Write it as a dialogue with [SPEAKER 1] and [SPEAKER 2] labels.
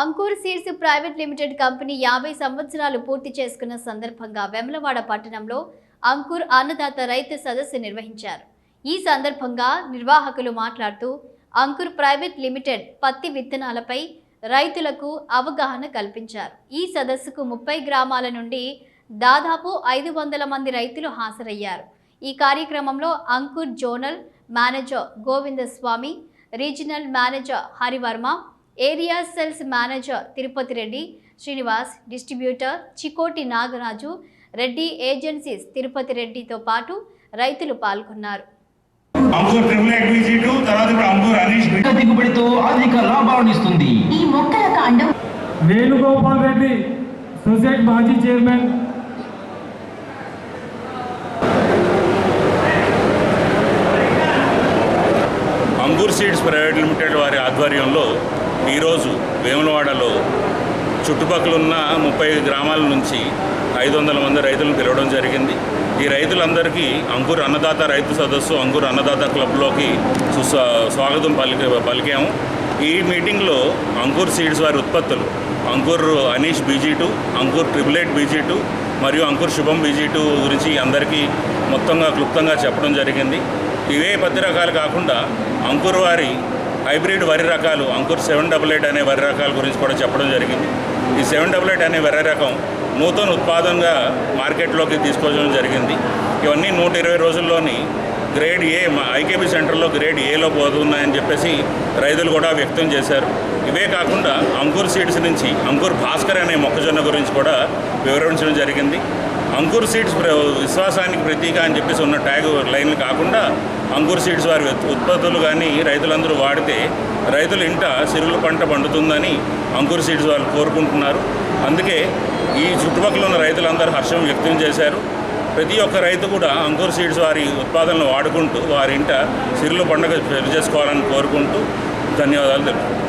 [SPEAKER 1] Ankur seeds private limited company యాభై సంవత్సరాలు పూర్తి చేసుకున్న సందర్భంగా వెమలవాడ పట్టణంలో అంకుర్ అన్నదాత రైతు సదస్సు నిర్వహించారు. ఈ సందర్భంగా నిర్వాహకులు మాట్లాడుతూ అంకుర్ ప్రైవేట్ లిమిటెడ్ పత్తి విత్తనాలపై రైతులకు అవగాహన కల్పించారు. ఈ సదస్సుకు ముప్పై గ్రామాల నుండి దాదాపు ఐదు వందల మంది రైతులు హాజరయ్యారు. ఈ కార్యక్రమంలో Ankur zonal manager Govindaswamy regional manager Harivarma area sales manager Tirupati Reddy Srinivas distributor Chikoti Nagaraju Reddy agencies Tirupati రెడ్డితో పాటు రైతులు పాల్గొన్నారు.
[SPEAKER 2] దిగుబడితో అధిక లాభాలను ఇస్తుంది.
[SPEAKER 3] ఈ మొక్కల కాండం
[SPEAKER 4] వేణుగోపాల్ రెడ్డి సొసైటీ మాజీ chairman.
[SPEAKER 5] Angur seeds private limited వారి ఆధ్వర్యంలో ఈరోజు వేములవాడలో చుట్టుపక్కల ఉన్న ముప్పై గ్రామాల నుంచి ఐదు వందల మంది రైతులను పిలవడం జరిగింది. ఈ రైతులందరికీ అంకుర్ అన్నదాత రైతు సదస్సు అంకుర్ అన్నదాత క్లబ్లోకి సుస్వా స్వాగతం పలికి పలికాము. ఈ మీటింగ్లో అంకుర్ సీడ్స్ వారి ఉత్పత్తులు Ankur Aneesh BG two Ankur triple eight BG two మరియు అంకుర్ శుభం బీజీ టూ గురించి అందరికీ మొత్తంగా క్లుప్తంగా చెప్పడం జరిగింది. ఇవే పత్తి రకాలు కాకుండా అంకుర్ వారి హైబ్రిడ్ వరి రకాలు అంకుర్ సెవెన్ డబల్ ఎయిట్ అనే వరి రకాల గురించి కూడా చెప్పడం జరిగింది. ఈ సెవెన్ డబుల్ ఎయిట్ అనే వరి రకం నూతన ఉత్పాదనగా మార్కెట్లోకి తీసుకోవడం జరిగింది. ఇవన్నీ నూట ఇరవై రోజుల్లోని గ్రేడ్ ఏ మా ఐకేబీ సెంటర్లో గ్రేడ్ ఏలో పోతున్నాయని చెప్పేసి రైతులు కూడా వ్యక్తం చేశారు. ఇవే కాకుండా అంకుర్ సీడ్స్ నుంచి అంకుర్ భాస్కర్ అనే మొక్కజొన్న గురించి కూడా వివరించడం జరిగింది. అంకుర్ సీడ్స్ ప్ర- విశ్వాసానికి ప్రతీక అని చెప్పేసి ఉన్న ట్యాగ్ లైన్లు కాకుండా అంకుర్ సీడ్స్ వారి ఉత్పత్తులు కానీ రైతులందరూ వాడితే రైతుల ఇంట సిరుల పంట పండుతుందని అంకుర్ సీడ్స్ వాళ్ళు కోరుకుంటున్నారు. అందుకే ఈ చుట్టుపక్కల ఉన్న రైతులందరూ హర్షం వ్యక్తం చేశారు. ప్రతి ఒక్క రైతు కూడా అంకుర్ సీడ్స్ వారి ఉత్పాదనలు వాడుకుంటూ వారింట సిరుల పండుగ చేసుకోవాలని కోరుకుంటూ ధన్యవాదాలు తెలుపుతున్నాను